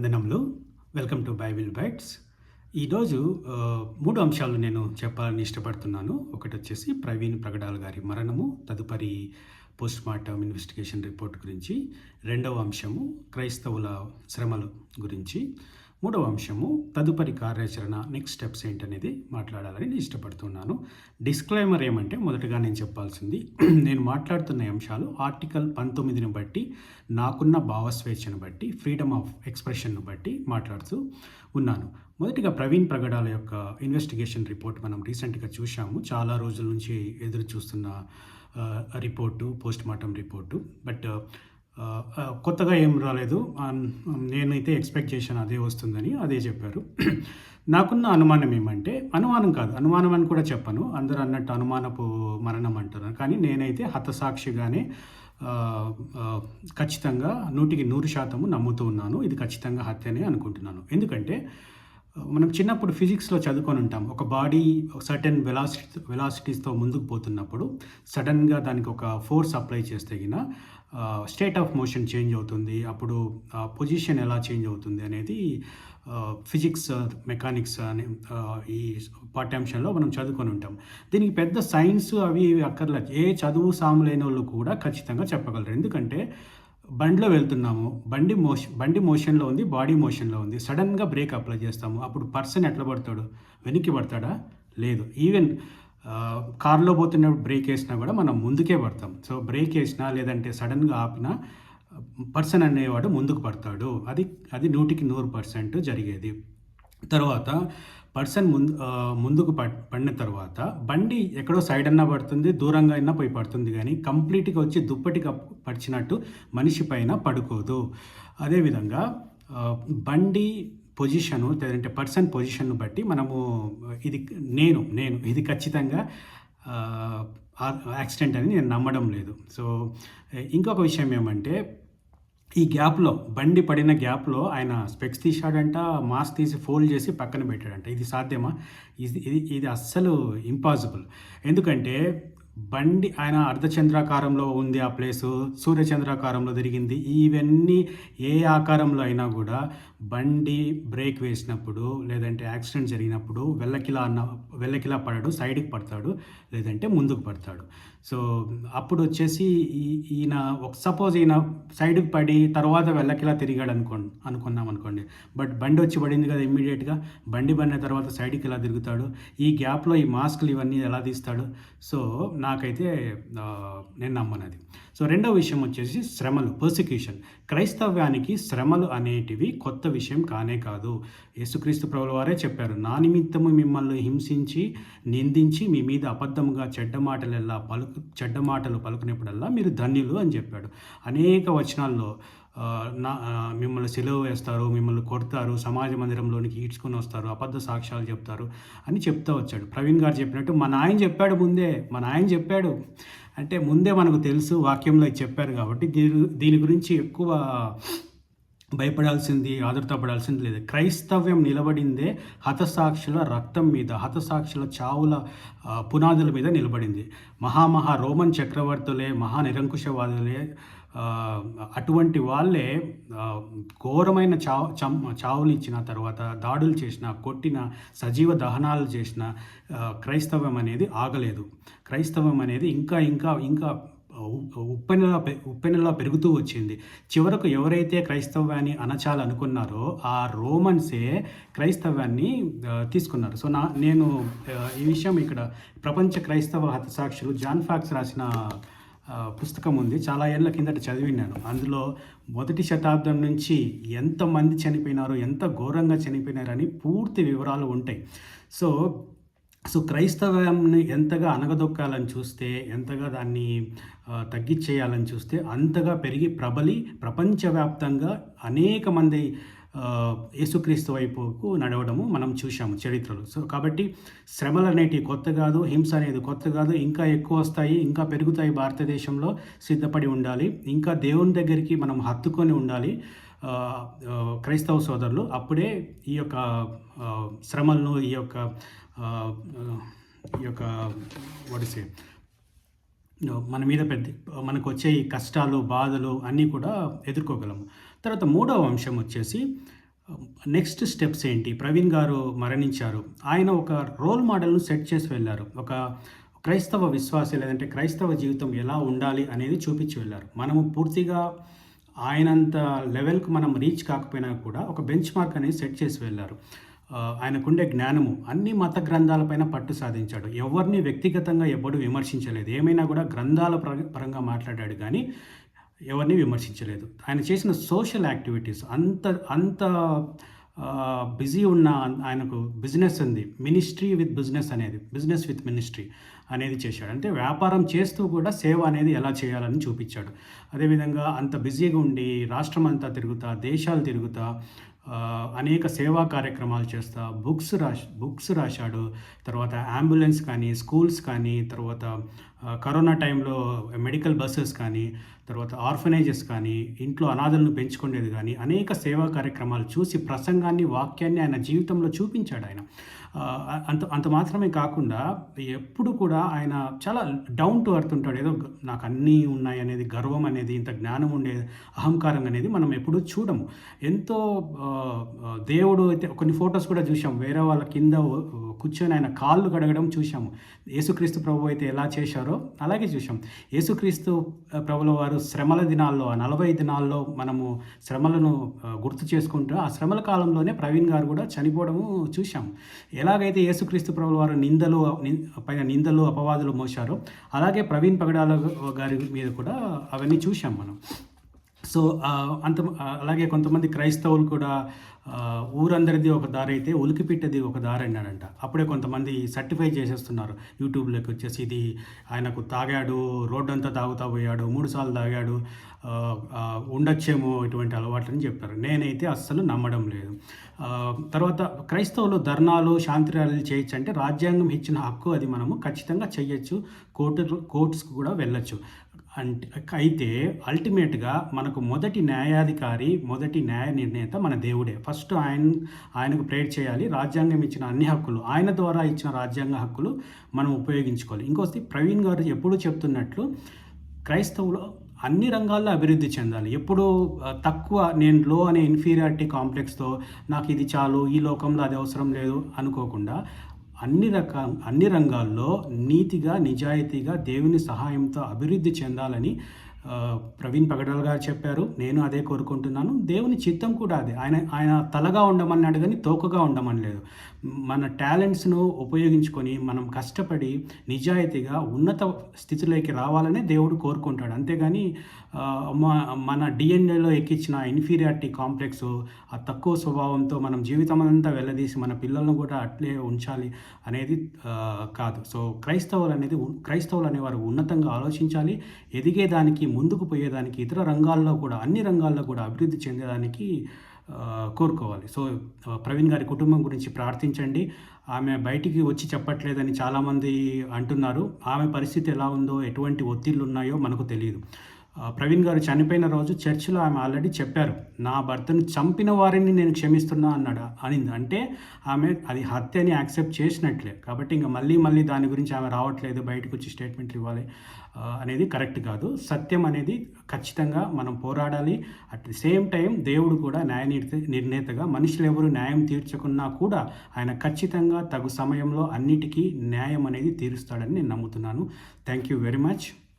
వందనములు. Welcome to Bible bytes ఈరోజు మూడు అంశాలు నేను చెప్పాలని ఇష్టపడుతున్నాను. ఒకటి వచ్చేసి ప్రవీణ్ ప్రగడాల్ గారి మరణము తదుపరి పోస్ట్ మార్టం ఇన్వెస్టిగేషన్ రిపోర్ట్ గురించి. రెండవ అంశము క్రైస్తవుల శ్రమలు గురించి. మూడవ అంశము తదుపరి కార్యాచరణ నెక్స్ట్ స్టెప్స్ ఏంటనేది మాట్లాడాలని నేను ఇష్టపడుతున్నాను. డిస్క్లైమర్ ఏమంటే మొదటగా నేను చెప్పాల్సింది నేను మాట్లాడుతున్న అంశాలు ఆర్టికల్ పంతొమ్మిదిని బట్టి నాకున్న భావస్వేచ్ఛను బట్టి ఫ్రీడమ్ ఆఫ్ ఎక్స్ప్రెషన్ను బట్టి మాట్లాడుతూ ఉన్నాను. మొదటిగా ప్రవీణ్ ప్రగడాల యొక్క ఇన్వెస్టిగేషన్ రిపోర్ట్ మనం రీసెంట్గా చూశాము. చాలా రోజుల నుంచి ఎదురు చూస్తున్న report post mortem report. But కొత్తగా ఏం రాలేదు. నేనైతే ఎక్స్పెక్ట్ చేశాను అదే వస్తుందని అదే చెప్పారు. నాకున్న అనుమానం ఏమంటే అనుమానం కాదు. అనుమానం అని కూడా చెప్పను. అందరూ అన్నట్టు అనుమానపు మరణం అంటున్నారు. కానీ నేనైతే హతసాక్షిగానే ఖచ్చితంగా నూటికి నూరు శాతము నమ్ముతూ ఉన్నాను. ఇది ఖచ్చితంగా హత్యనే అనుకుంటున్నాను. ఎందుకంటే మనం చిన్నప్పుడు ఫిజిక్స్లో చదువుకొని ఉంటాం ఒక బాడీ సర్టెన్ వెలాసిటీ వెలాసిటీస్తో ముందుకు పోతున్నప్పుడు సడన్గా దానికి ఒక ఫోర్స్ అప్లై చేస్తే గిన స్టేట్ ఆఫ్ మోషన్ చేంజ్ అవుతుంది. అప్పుడు పొజిషన్ ఎలా చేంజ్ అవుతుంది అనేది ఫిజిక్స్ మెకానిక్స్ అనే ఈ పాఠ్యాంశంలో మనం చదువుకొని ఉంటాం దీనికి పెద్ద సైన్స్ అవి ఇవి అక్కర్లేదు ఏ చదువు సాము లేని వాళ్ళు కూడా ఖచ్చితంగా చెప్పగలరు. ఎందుకంటే బండిలో వెళ్తున్నాము బండి మోషన్ బండి మోషన్లో ఉంది బాడీ మోషన్లో ఉంది. సడన్గా బ్రేక్ అప్లై చేస్తాము. అప్పుడు పర్సన్ ఎట్లా పడతాడు? వెనక్కి పడతాడా? లేదు. ఈవెన్ కార్లో పోతున్నప్పుడు బ్రేక్ వేసినా కూడా మనం ముందుకే పడతాం. సో బ్రేక్ వేసినా లేదంటే సడన్గా ఆపినా పర్సన్ అనేవాడు ముందుకు పడతాడు. అది అది నూటికి నూరు పర్సెంట్ జరిగేది. తర్వాత పర్సన్ ముందు ముందుకు పడ్ పడిన తర్వాత బండి ఎక్కడో సైడ్ అన్నా పడుతుంది దూరంగా అయినా పోయి పడుతుంది కానీ కంప్లీట్గా వచ్చి దుప్పటి పడిచినట్టు పరిచినట్టు మనిషి పైన పడుకోదు. అదేవిధంగా బండి పొజిషను లేదంటే పర్సన్ పొజిషన్ను బట్టి మనము ఇది నేను నేను ఇది ఖచ్చితంగా యాక్సిడెంట్ అని నేను నమ్మడం లేదు. సో ఇంకొక విషయం ఏమంటే ఈ గ్యాప్లో బండి పడిన గ్యాప్లో ఆయన స్పెక్స్ తీశాడంట మాస్క్ తీసి ఫోల్డ్ చేసి పక్కన పెట్టాడంట. ఇది సాధ్యమా? ఇది ఇది అస్సలు ఇంపాసిబుల్. ఎందుకంటే బండి ఆయన అర్ధచంద్రాకారంలో ఉంది ఆ ప్లేసు సూర్యచంద్రాకారంలో తిరిగింది. ఇవన్నీ ఏ ఆకారంలో అయినా కూడా బండి బ్రేక్ వేసినప్పుడు లేదంటే యాక్సిడెంట్ జరిగినప్పుడు వెళ్ళకిలా అన్న వెళ్ళకిలా పడడు సైడ్కి పడతాడు లేదంటే ముందుకు పడతాడు. సో అప్పుడు వచ్చేసి ఈ- ఈయన ఒక సపోజ్ ఈయన సైడ్కి పడి తర్వాత వెళ్ళకిలా తిరిగాడు అనుకో అనుకున్నాం అనుకోండి. బట్ బండి వచ్చి పడింది కదా ఇమ్మీడియట్గా బండి పడిన తర్వాత సైడ్కి ఎలా తిరుగుతాడు ఈ గ్యాప్లో ఈ మాస్క్లు ఇవన్నీ ఎలా తీస్తాడు సో నాకైతే నేను నమ్మనది. సో రెండవ విషయం వచ్చేసి శ్రమలు పర్సిక్యూషన్ క్రైస్తవ్యానికి శ్రమలు అనేటివి కొత్త విషయం కానే కాదు. యేసుక్రీస్తు ప్రభుల వారే చెప్పారు నా నిమిత్తము మిమ్మల్ని హింసించి నిందించి మీ మీద అబద్ధముగా చెడ్డ మాటలెల్లా పలుకు చెడ్డ మాటలు పలుకునేప్పుడల్లా మీరు ధన్యులు అని చెప్పాడు. అనేక వచనాల్లో నా మిమ్మల్ని సెలవు వేస్తారు మిమ్మల్ని కొడతారు సమాజ మందిరంలోనికి ఈడ్చుకొని వస్తారు అబద్ధ సాక్ష్యాలు చెప్తారు అని చెప్తా వచ్చాడు. ప్రవీణ్ గారు చెప్పినట్టు మా నాయన చెప్పాడు ముందే మా నాయన చెప్పాడు. అంటే ముందే మనకు తెలుసు వాక్యంలో చెప్పారు కాబట్టి దీని దీని గురించి ఎక్కువ భయపడాల్సింది ఆదుర్తపడాల్సింది లేదు. క్రైస్తవ్యం నిలబడిందే హతసాక్షుల రక్తం మీద హతసాక్షుల చావుల పునాదుల మీద నిలబడింది. మహామహా రోమన్ చక్రవర్తులే మహా నిరంకుశవాదులే అటువంటి వాళ్ళే ఘోరమైన చావు చం చావులు ఇచ్చిన తర్వాత దాడులు చేసిన కొట్టిన సజీవ దహనాలు చేసిన క్రైస్తవం అనేది ఆగలేదు. క్రైస్తవం అనేది ఇంకా ఇంకా ఇంకా ఉప్పెనలా ఉప్పెనలా పెరుగుతూ వచ్చింది. చివరకు ఎవరైతే క్రైస్తవాన్ని అణచాలనుకున్నారో ఆ రోమన్సే క్రైస్తవాన్ని తీసుకున్నారు. సో నా నేను ఈ విషయం ఇక్కడ ప్రపంచ క్రైస్తవ హతసాక్షులు జాన్ ఫాక్స్ రాసిన పుస్తకం ఉంది. చాలా ఏళ్ళ కిందట చదివినాను అందులో మొదటి శతాబ్దం నుంచి ఎంతమంది చనిపోయినారో ఎంత ఘోరంగా చనిపోయినారని పూర్తి వివరాలు ఉంటాయి. సో సో క్రైస్తవాన్ని ఎంతగా అనగదొక్కాలని చూస్తే ఎంతగా దాన్ని తగ్గించేయాలని చూస్తే అంతగా పెరిగి ప్రబలి ప్రపంచవ్యాప్తంగా అనేక మంది యేసుక్రీస్తు వైపుకు నడవడము మనం చూశాము చరిత్రలో. సో కాబట్టి శ్రమలు అనేటివి కొత్త కాదు హింస అనేది కొత్త కాదు ఇంకా ఎక్కువ వస్తాయి ఇంకా పెరుగుతాయి భారతదేశంలో సిద్ధపడి ఉండాలి ఇంకా దేవుని దగ్గరికి మనం హత్తుకొని ఉండాలి. క్రైస్తవ సోదరులు అప్పుడే ఈ యొక్క శ్రమలను ఈ యొక్క ఈ యొక్క వడిసే మన మీద పెద్ద మనకు వచ్చే ఈ కష్టాలు బాధలు అన్నీ కూడా ఎదుర్కోగలము. తర్వాత మూడవ అంశం వచ్చేసి నెక్స్ట్ స్టెప్స్ ఏంటి? ప్రవీణ్ గారు మరణించారు. ఆయన ఒక రోల్ మోడల్ను సెట్ చేసి వెళ్ళారు. ఒక క్రైస్తవ విశ్వాసి లేదంటే క్రైస్తవ జీవితం ఎలా ఉండాలి అనేది చూపించి వెళ్ళారు. మనము పూర్తిగా ఆయనంత లెవెల్కి మనం రీచ్ కాకపోయినా కూడా ఒక బెంచ్ మార్క్ అనేది సెట్ చేసి వెళ్ళారు. ఆయనకుండే జ్ఞానము అన్ని మత గ్రంథాలపైన పట్టు సాధించాడు. ఎవరిని వ్యక్తిగతంగా ఎవ్వడు విమర్శించలేదు. ఏమైనా కూడా గ్రంథాల పర- పరంగా మాట్లాడాడు కానీ ఎవరిని విమర్శించలేదు. ఆయన చేసిన సోషల్ యాక్టివిటీస్ అంత అంత బిజీ ఉన్న ఆయనకు బిజినెస్ ఉంది. మినిస్ట్రీ విత్ బిజినెస్ అనేది బిజినెస్ విత్ మినిస్ట్రీ అనేది చేశాడు. అంటే వ్యాపారం చేస్తూ కూడా సేవ అనేది ఎలా చేయాలని చూపించాడు. అదేవిధంగా అంత బిజీగా ఉండి రాష్ట్రం అంతా తిరుగుతా దేశాలు తిరుగుతా అనేక సేవా కార్యక్రమాలు చేస్తా బుక్స్ రాసి బుక్స్ రాశాడు. తర్వాత అంబులెన్స్ కానీ స్కూల్స్ కానీ తర్వాత కరోనా టైంలో మెడికల్ బస్సెస్ కానీ తర్వాత ఆర్ఫనైజెస్ కానీ ఇంట్లో అనాథలను పెంచుకునేది కానీ అనేక సేవా కార్యక్రమాలు చూసి ప్రసంగాన్ని వాక్యాన్ని ఆయన జీవితంలో చూపించాడు ఆయన. అంత అంత మాత్రమే కాకుండా ఎప్పుడు కూడా ఆయన చాలా డౌన్ టు అర్త్ ఉంటాడు. ఏదో నాకు అన్నీ ఉన్నాయి అనేది గర్వం అనేది ఇంత జ్ఞానం ఉండే అహంకారం అనేది మనం ఎప్పుడూ చూడము. ఎంతో దేవుడు అయితే కొన్ని ఫొటోస్ కూడా చూసాం వేరే వాళ్ళ కింద కూర్చొని ఆయన కాళ్ళు కడగడం చూసాము యేసుక్రీస్తు ప్రభు అయితే ఎలా చేశారో అలాగే చూసాం యేసుక్రీస్తు ప్రభుల వారు శ్రమల దినాల్లో ఆ నలభై దినాల్లో మనము శ్రమలను గుర్తు చేసుకుంటూ ఆ శ్రమల కాలంలోనే ప్రవీణ్ గారు కూడా చనిపోవడము చూశాం. ఎలాగైతే యేసుక్రీస్తు ప్రభుల వారు నిందలు పైన నిందలు అపవాదులు మోశారో అలాగే ప్రవీణ్ పగడాల గారి మీద కూడా అవన్నీ చూశాం మనం. సో అంత అలాగే కొంతమంది క్రైస్తవులు కూడా ఊరందరిది ఒక దారి అయితే ఉలికిపిట్టది ఒక దారి అన్నాడంట. అప్పుడే కొంతమంది సర్టిఫై చేసేస్తున్నారు. యూట్యూబ్లోకి వచ్చేసి ఇది ఆయనకు తాగాడు రోడ్డు అంతా తాగుతా పోయాడు మూడుసార్లు తాగాడు ఉండొచ్చేమో ఇటువంటి అలవాట్లని చెప్పారు. నేనైతే అస్సలు నమ్మడం లేదు. తర్వాత క్రైస్తవులు ధర్నాలు శాంతి ర్యాలీలు చేయొచ్చు అంటే రాజ్యాంగం ఇచ్చిన హక్కు అది మనము ఖచ్చితంగా చేయొచ్చు కోర్టు కోర్ట్స్కి కూడా వెళ్ళొచ్చు. అంటే అయితే అల్టిమేట్గా మనకు మొదటి న్యాయాధికారి మొదటి న్యాయ నిర్ణేత మన దేవుడే. ఫస్ట్ ఆయన ఆయనకు ప్రేర్ చేయాలి రాజ్యాంగం ఇచ్చిన అన్ని హక్కులు. ఆయన ద్వారా ఇచ్చిన రాజ్యాంగ హక్కులు మనం ఉపయోగించుకోవాలి. ఇంకోటి ప్రవీణ్ గారు ఎప్పుడూ చెప్తున్నట్లు క్రైస్తవులు అన్ని రంగాల్లో అభివృద్ధి చెందాలి. ఎప్పుడు తక్కువ నేను లో అనే ఇన్ఫీరియారిటీ కాంప్లెక్స్తో నాకు ఇది చాలు ఈ లోకంలో అది అవసరం లేదు అనుకోకుండా అన్ని రక అన్ని రంగాల్లో నీతిగా నిజాయితీగా దేవుని సహాయంతో అభివృద్ధి చెందాలని ప్రవీణ్ పగడాల్ గారు చెప్పారు. నేను అదే కోరుకుంటున్నాను. దేవుని చిత్తం కూడా అదే. ఆయన ఆయన తలగా ఉండమన్నాడు కానీ తోకగా ఉండమని లేదు మన టాలెంట్స్ను ఉపయోగించుకొని మనం కష్టపడి నిజాయితీగా ఉన్నత స్థితిలోకి రావాలనే దేవుడు కోరుకుంటాడు. అంతేగాని మన డిఎన్ఏలో ఎక్కించిన ఇన్ఫీరియారిటీ కాంప్లెక్స్ ఆ తక్కువ స్వభావంతో మనం జీవితం అంతా వెళ్ళదీసి మన పిల్లలను కూడా అట్లే ఉంచాలి అనేది కాదు. సో క్రైస్తవులు అనేది క్రైస్తవులు అనేవారు ఉన్నతంగా ఆలోచించాలి. ఎదిగేదానికి ముందుకు పోయేదానికి ఇతర రంగాల్లో కూడా అన్ని రంగాల్లో కూడా అభివృద్ధి చెందేదానికి కోరుకోవాలి. సో ప్రవీణ్ గారి కుటుంబం గురించి ప్రార్థించండి. ఆమె బయటికి వచ్చి చెప్పట్లేదని చాలామంది అంటున్నారు. ఆమె పరిస్థితి ఎలా ఉందో ఎటువంటి ఒత్తిళ్ళు ఉన్నాయో మనకు తెలియదు. ప్రవీణ్ గారు చనిపోయిన రోజు చర్చిలో ఆమె ఆల్రెడీ చెప్పారు నా భర్తను చంపిన వారిని నేను క్షమిస్తున్నా అన్నాడు. అనింది. అంటే ఆమె అది హత్యని యాక్సెప్ట్ చేసినట్లే. కాబట్టి ఇంకా మళ్ళీ మళ్ళీ దాని గురించి ఆమె రావట్లేదు బయటకు వచ్చి స్టేట్మెంట్లు ఇవ్వాలి అనేది కరెక్ట్ కాదు. సత్యం అనేది ఖచ్చితంగా మనం పోరాడాలి. అట్ ది సేమ్ టైం దేవుడు కూడా న్యాయ నిర్ణేతగా మనుషులు ఎవరు న్యాయం తీర్చకున్నా కూడా ఆయన ఖచ్చితంగా తగు సమయంలో అన్నిటికీ న్యాయం అనేది తీరుస్తాడని నేను నమ్ముతున్నాను. Thank you very much.